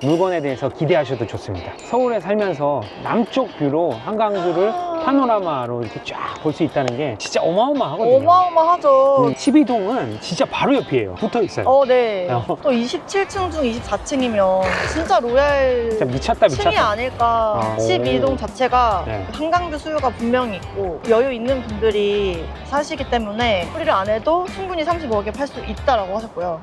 물건에 대해서 기대하셔도 좋습니다. 서울에 살면서 남쪽 뷰로 한강뷰를 파노라마로 이렇게 쫙 볼 수 있다는 게 진짜 어마어마하거든요. 어마어마하죠. 음, 12동은 진짜 바로 옆이에요. 붙어 있어요. 어, 네. 어. 또 27층 중 24층이면 진짜 로얄 진짜 미쳤다 층이 미쳤다. 아닐까. 아, 12동 자체가 네. 한강뷰 수요가 분명히 있고 여유 있는 분들이 사시기 때문에 소리를 안 해도 충분히 35억에 팔 수 있다라고 하셨고요.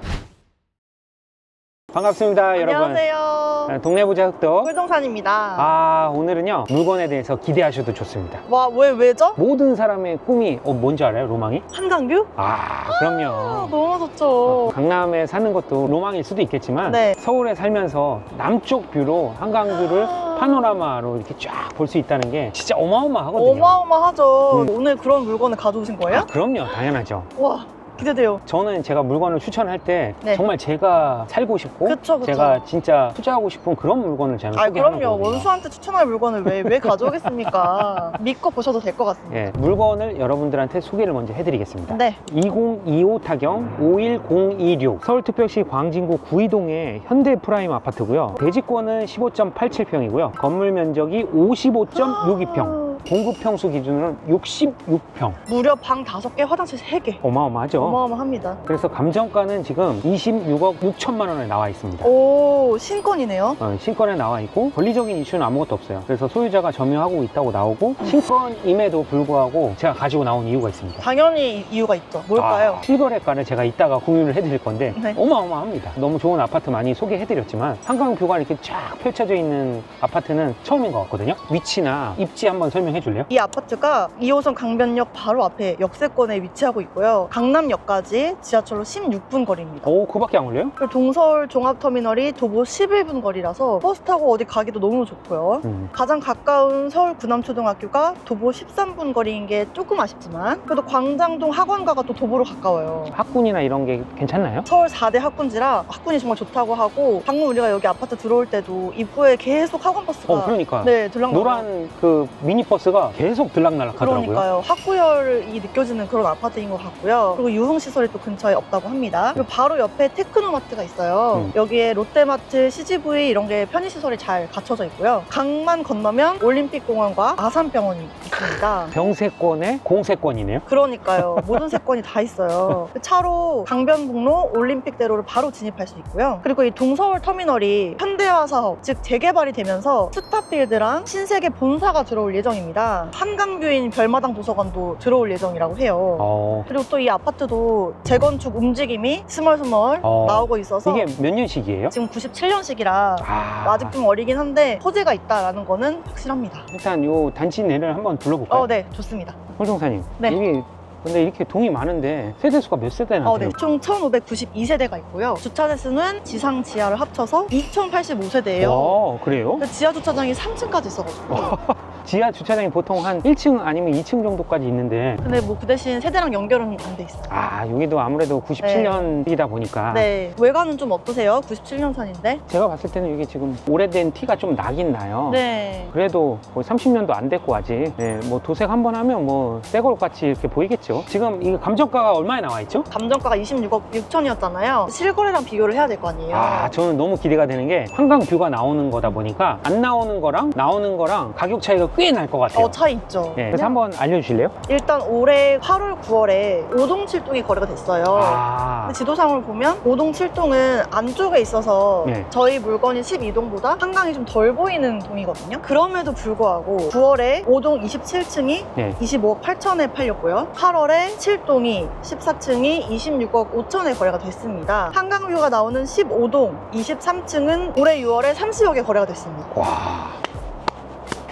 반갑습니다, 여러분. 안녕하세요. 네, 동네 부자 흑도. 꿀동산입니다. 아, 오늘은요. 물건에 대해서 기대하셔도 좋습니다. 와, 왜, 왜죠? 모든 사람의 꿈이 어, 뭔지 알아요? 로망이? 한강뷰? 아, 아, 그럼요. 너무 좋죠. 강남에 사는 것도 로망일 수도 있겠지만 네. 서울에 살면서 남쪽 뷰로 한강뷰를 아. 파노라마로 이렇게 쫙 볼 수 있다는 게 진짜 어마어마하거든요. 어마어마하죠. 음. 오늘 그런 물건을 가져오신 거예요? 아, 그럼요, 당연하죠. 와, 기대돼요. 저는 제가 물건을 추천할 때 네. 정말 제가 살고 싶고 그쵸, 그쵸. 제가 진짜 투자하고 싶은 그런 물건을 저는 아, 소개하는 그럼요. 거거든요. 원수한테 추천할 물건을 왜, 왜 가져오겠습니까? 믿고 보셔도 될 것 같습니다. 예, 물건을 여러분들한테 소개를 먼저 해드리겠습니다. 네. 2025 타경 51026 서울특별시 광진구 구이동의 현대 프라임 아파트고요. 대지권은 15.87평이고요. 건물 면적이 55.62평. 공급 평수 기준으로는 66평. 무려 방 5개, 화장실 3개. 어마어마하죠. 어마어마합니다. 그래서 감정가는 지금 26억 6천만 원에 나와 있습니다. 오, 신건이네요. 어, 신권에 나와 있고 권리적인 이슈는 아무것도 없어요. 그래서 소유자가 점유하고 있다고 나오고 신권임에도 불구하고 제가 가지고 나온 이유가 있습니다. 당연히 이유가 있죠. 뭘까요? 아, 실거래가를 제가 이따가 공유를 해드릴 건데 네. 어마어마합니다. 너무 좋은 아파트 많이 소개해드렸지만 한강 뷰가 이렇게 쫙 펼쳐져 있는 아파트는 처음인 것 같거든요. 위치나 입지 한번 설명 해 줄래요? 이 아파트가 2호선 강변역 바로 앞에 역세권에 위치하고 있고요. 강남역까지 지하철로 16분 거리입니다. 오, 그밖에 안 걸려요? 그리고 동서울 종합터미널이 도보 11분 거리라서 버스 타고 어디 가기도 너무 좋고요. 음. 가장 가까운 서울 구남초등학교가 도보 13분 거리인 게 조금 아쉽지만 그래도 광장동 학원가가 또 도보로 가까워요. 학군이나 이런 게 괜찮나요? 서울 4대 학군지라 학군이 정말 좋다고 하고 방금 우리가 여기 아파트 들어올 때도 입구에 계속 학원 버스가 어, 그러니까. 네 들락날락 노란 그 미니버스 가 계속 들락날락 하더라고요. 그러니까요. 학구열이 느껴지는 그런 아파트인 것 같고요. 그리고 유흥시설이 또 근처에 없다고 합니다. 그리고 바로 옆에 테크노마트가 있어요. 음. 여기에 롯데마트, CGV 이런 게 편의시설이 잘 갖춰져 있고요. 강만 건너면 올림픽공원과 아산병원이 있습니다. 병세권에 공세권이네요. 그러니까요. 모든 세권이 다 있어요. 차로 강변북로 올림픽대로를 바로 진입할 수 있고요. 그리고 이 동서울 터미널이 현대화 사업, 즉 재개발이 되면서 스타필드랑 신세계 본사가 들어올 예정입니다. 한강뷰인 별마당 도서관도 들어올 예정이라고 해요. 어, 그리고 또 이 아파트도 재건축 움직임이 스멀스멀 어. 나오고 있어서 이게 몇 년식이에요? 지금 97년식이라 아, 아직 좀 어리긴 한데 소재가 있다라는 거는 확실합니다. 일단 요 단지 내를 한번 둘러볼까요? 어, 네, 좋습니다. 홀동사님. 네. 이게 근데 이렇게 동이 많은데 세대 수가 몇 세대나 어, 돼요? 네. 총 1592세대가 있고요. 주차 대 수는 지상 지하를 합쳐서 2085세대예요. 와, 그래요? 지하 주차장이 3층까지 있어가지고. 지하 주차장이 보통 한 1층 아니면 2층 정도까지 있는데 근데 뭐 그 대신 세대랑 연결은 안 돼 있어요. 아 여기도 아무래도 97년이다 보니까 네. 외관은 좀 어떠세요? 97년산인데? 제가 봤을 때는 이게 지금 오래된 티가 좀 나긴 나요. 네. 그래도 거의 30년도 안 됐고 아직 네, 뭐 도색 한 번 하면 뭐 새걸 같이 이렇게 보이겠죠. 지금 이 감정가가 얼마에 나와 있죠? 감정가가 26억 6천이었잖아요. 실거래랑 비교를 해야 될 거 아니에요. 아 저는 너무 기대가 되는 게 한강 뷰가 나오는 거다 보니까 안 나오는 거랑 나오는 거랑 가격 차이가 꽤 날 것 같아요. 어, 차이 있죠. 네, 그래서 한번 알려주실래요? 일단 올해 8월, 9월에 5동 7동이 거래가 됐어요. 아, 근데 지도상으로 보면 5동 7동은 안쪽에 있어서 네. 저희 물건이 12동보다 한강이 좀 덜 보이는 동이거든요. 그럼에도 불구하고 9월에 5동 27층이 네. 25억 8천에 팔렸고요. 8월에 7동이 14층이 26억 5천에 거래가 됐습니다. 한강뷰가 나오는 15동 23층은 올해 6월에 30억에 거래가 됐습니다. 와.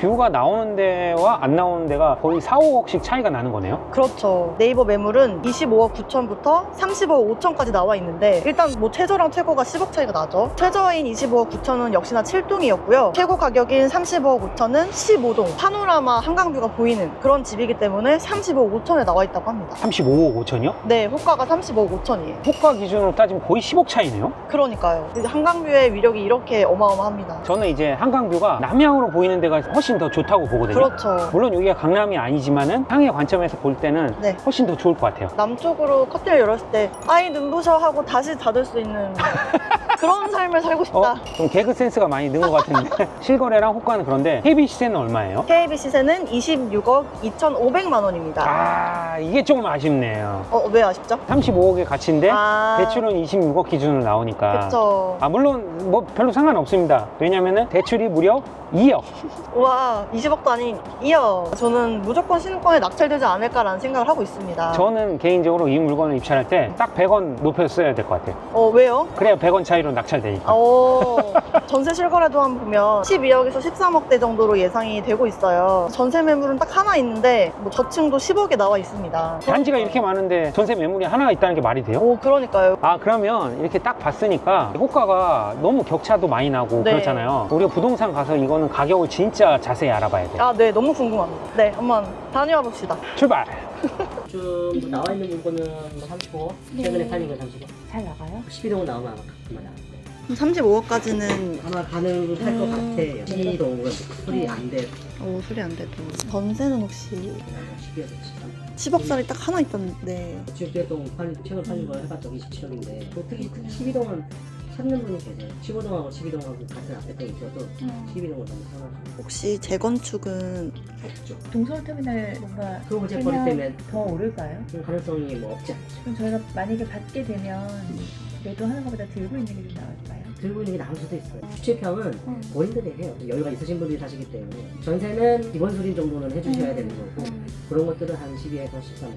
뷰가 나오는 데와 안 나오는 데가 거의 4, 5억씩 차이가 나는 거네요. 그렇죠. 네이버 매물은 25억 9천부터 30억 5천까지 나와 있는데 일단 뭐 최저랑 최고가 10억 차이가 나죠. 최저인 25억 9천은 역시나 7동이었고요. 최고 가격인 30억 5천은 15동 파노라마 한강뷰가 보이는 그런 집이기 때문에 35억 5천에 나와 있다고 합니다. 35억 5천이요? 네, 호가가 35억 5천이에요. 호가 기준으로 따지면 거의 10억 차이네요. 그러니까요. 한강뷰의 위력이 이렇게 어마어마합니다. 저는 이제 한강뷰가 남향으로 보이는 데가 훨씬 훨씬 더 좋다고 보거든요. 그렇죠. 물론 여기가 강남이 아니지만은 향의 관점에서 볼 때는 네. 훨씬 더 좋을 것 같아요. 남쪽으로 커튼을 열었을 때 아이 눈부셔 하고 다시 닫을 수 있는 그런 삶을 살고 싶다. 어, 좀 개그 센스가 많이 는 것 같은데 실거래랑 호가는 그런데 KB 시세는 얼마예요? KB 시세는 26억 2,500만 원입니다. 아 이게 조금 아쉽네요. 어, 왜 아쉽죠? 35억의 가치인데 아, 대출은 26억 기준으로 나오니까 그쵸. 아 물론 뭐 별로 상관없습니다. 왜냐면은 대출이 무려 2억. 와, 20억도 아닌 이어. 저는 무조건 신권에 낙찰되지 않을까라는 생각을 하고 있습니다. 저는 개인적으로 이 물건을 입찰할 때 딱 100원 높여서 써야 될 것 같아요. 어, 왜요? 그래야 100원 차이로 낙찰되니까. 어, 전세 실거래도 한번 보면 12억에서 13억대 정도로 예상이 되고 있어요. 전세 매물은 딱 하나 있는데 뭐 저층도 10억에 나와 있습니다. 단지가 이렇게 많은데 전세 매물이 하나가 있다는 게 말이 돼요? 오, 그러니까요. 아 그러면 이렇게 딱 봤으니까 호가가 너무 격차도 많이 나고 네. 그렇잖아요. 우리가 부동산 가서 이거는 가격을 진짜 자세히 알아봐야 돼요. 아, 네, 너무 궁금합니다. 네, 한번 다녀와 봅시다. 출발! 좀 나와 있는 물건은 뭐 35억, 최근에 팔린 건 35억. 잘 나가요? 12동 나오면 아마 가끔만 나오는데. 35억까지는 아마 가능할 것 음. 같아요. 12동은 수리 안 돼. 오, 소리 안 돼도. 전세는 혹시 12억 13. 10억짜리 딱 하나 있던데. 지역동 팔린, 최근 팔린 거 해봤자 27억인데. 특히 12동은 찾는 분이 계세요. 15동하고 12동하고 같은 앞에 있어도 12동을 너무 사가지고. 혹시 재건축은 없죠. 동서울터미널 뭔가 그 호재 거리 때문에 더 오를까요? 그 가능성이 뭐 없지 않죠. 그럼 저희가 만약에 받게 되면 매도하는 것보다 들고 있는 게 좀 나을까요? 들고 있는 게 나을 수도 있어요. 주체평은 본인들이 해요. 여유가 있으신 분들이 사시기 때문에. 전세는 기본 수리 정도는 해주셔야 되는 거고, 그런 것들은 한 12에서 13.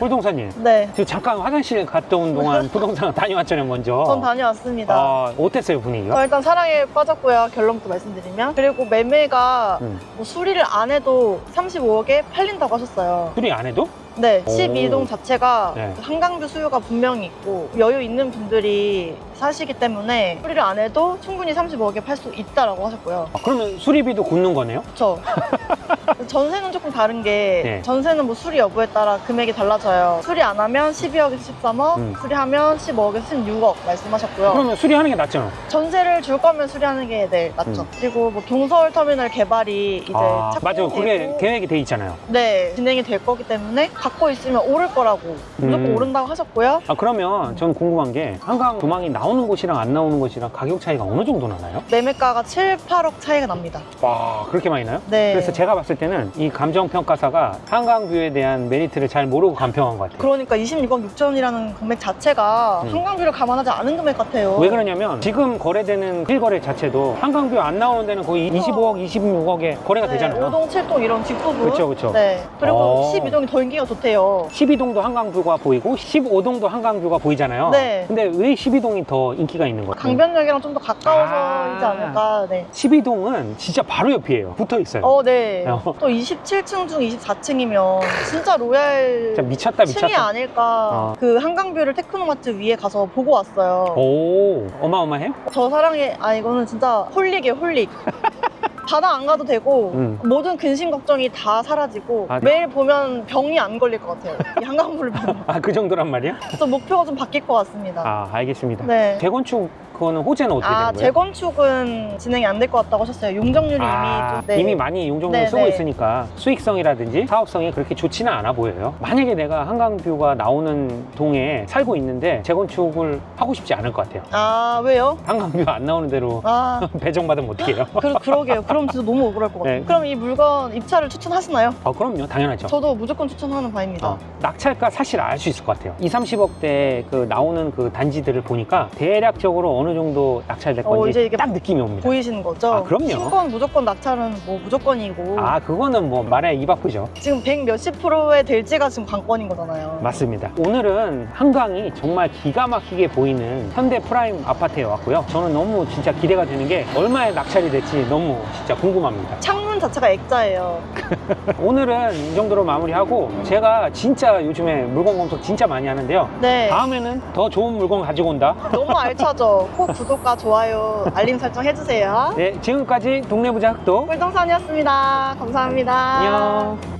홀동사님, 네. 저 잠깐 화장실 갔다 온 동안 부동산 다녀왔잖아요, 먼저. 전 다녀왔습니다. 아, 어땠어요, 분위기가? 저 일단 사랑에 빠졌고요. 결론부터 말씀드리면. 그리고 매매가 음. 뭐 수리를 안 해도 35억에 팔린다고 하셨어요. 수리 안 해도? 네, 오. 12동 자체가 네. 한강뷰 수요가 분명히 있고 여유 있는 분들이 사시기 때문에 수리를 안 해도 충분히 35억에 팔 수 있다라고 하셨고요. 아, 그러면 수리비도 굳는 거네요? 그렇죠. 전세는 조금 다른 게 네. 전세는 뭐 수리 여부에 따라 금액이 달라져요. 수리 안 하면 12억에서 13억, 음. 수리하면 15억에서 16억 말씀하셨고요. 그러면 수리하는 게 낫잖아. 전세를 줄 거면 수리하는 게 네, 맞죠. 음. 그리고 뭐 동서울 터미널 개발이 이제 아, 맞아요. 그게 계획이 돼 있잖아요. 네, 진행이 될 거기 때문에 갖고 있으면 오를 거라고 무조건 음. 오른다고 하셨고요. 아, 그러면 전 궁금한 게 한강 도망이 나오 는 곳이랑 안 나오는 곳이랑 가격 차이가 어느 정도 나나요? 매매가가 7, 8억 차이가 납니다. 와, 그렇게 많이 나요? 네. 그래서 제가 봤을 때는 이 감정평가사가 한강뷰에 대한 메리트를 잘 모르고 감평한 것 같아요. 그러니까 26억 6천이라는 금액 자체가 음. 한강뷰를 감안하지 않은 금액 같아요. 왜 그러냐면 지금 거래되는 실거래 자체도 한강뷰 안 나오는 데는 거의 25억, 26억에 거래가 네, 되잖아요. 5동, 7동 이런 뒷부분. 그쵸, 그쵸. 네. 그리고 어. 12동이 더 인기가 좋대요. 12동도 한강뷰가 보이고 15동도 한강뷰가 보이잖아요. 네. 근데 왜 12동이 더 인기가 있는 거예요? 강변역이랑 좀 더 가까워서이지 아. 않을까. 네. 12동은 진짜 바로 옆이에요. 붙어 있어요. 어, 네. 어. 또 27층 중 24층이면 진짜 로얄 진짜 미쳤다, 층이 미쳤다. 아닐까. 어. 그 한강뷰를 테크노마트 위에 가서 보고 왔어요. 오, 어마어마해요? 저 사랑해. 아, 이거는 진짜 홀릭이에요, 홀릭. 바다 안 가도 되고 음. 모든 근심 걱정이 다 사라지고 아, 네. 매일 보면 병이 안 걸릴 것 같아요. 이 한강물을 보면. 아, 그 정도란 말이야? 좀 목표가 좀 바뀔 것 같습니다. 아, 알겠습니다. 네. 재건축 그거는 호재는 어떻게 아, 되는 거예요? 재건축은 진행이 안 될 것 같다고 하셨어요. 용적률이 아, 이미 좀. 네. 이미 많이 용적률 네, 쓰고 네. 있으니까 수익성이라든지 사업성이 그렇게 좋지는 않아 보여요. 만약에 내가 한강뷰가 나오는 동에 살고 있는데 재건축을 하고 싶지 않을 것 같아요. 아, 왜요? 한강뷰 안 나오는 대로 아, 배정받으면 어떻게 해요? 그, 그러게요. 그럼 진짜 너무 억울할 것 같아요. 네. 그럼 이 물건 입찰을 추천하시나요? 아, 그럼요. 당연하죠. 저도 무조건 추천하는 바입니다. 어, 낙찰가 사실 알 수 있을 것 같아요. 2, 30억대 그 나오는 그 단지들을 보니까 대략적으로 어느 정도 낙찰될 어, 건지 이제 이게 딱 느낌이 옵니다. 보이시는 거죠? 아, 그럼요. 신권 무조건 낙찰은 뭐 무조건이고 아, 그거는 뭐 말에 입 아프죠. 지금 100 몇십 프로에 될지가 지금 관건인 거잖아요. 맞습니다. 오늘은 한강이 정말 기가 막히게 보이는 현대 프라임 아파트에 왔고요. 저는 너무 진짜 기대가 되는 게 얼마에 낙찰이 될지 너무 진짜 궁금합니다. 창 문 자체가 액자예요. 오늘은 이 정도로 마무리하고 제가 진짜 요즘에 물건 검색 진짜 많이 하는데요. 네. 다음에는 더 좋은 물건 가지고 온다. 너무 알차죠? 꼭 구독과 좋아요, 알림 설정 해주세요. 네, 지금까지 동네부자 흑도 꿀동산이었습니다. 감사합니다. 안녕.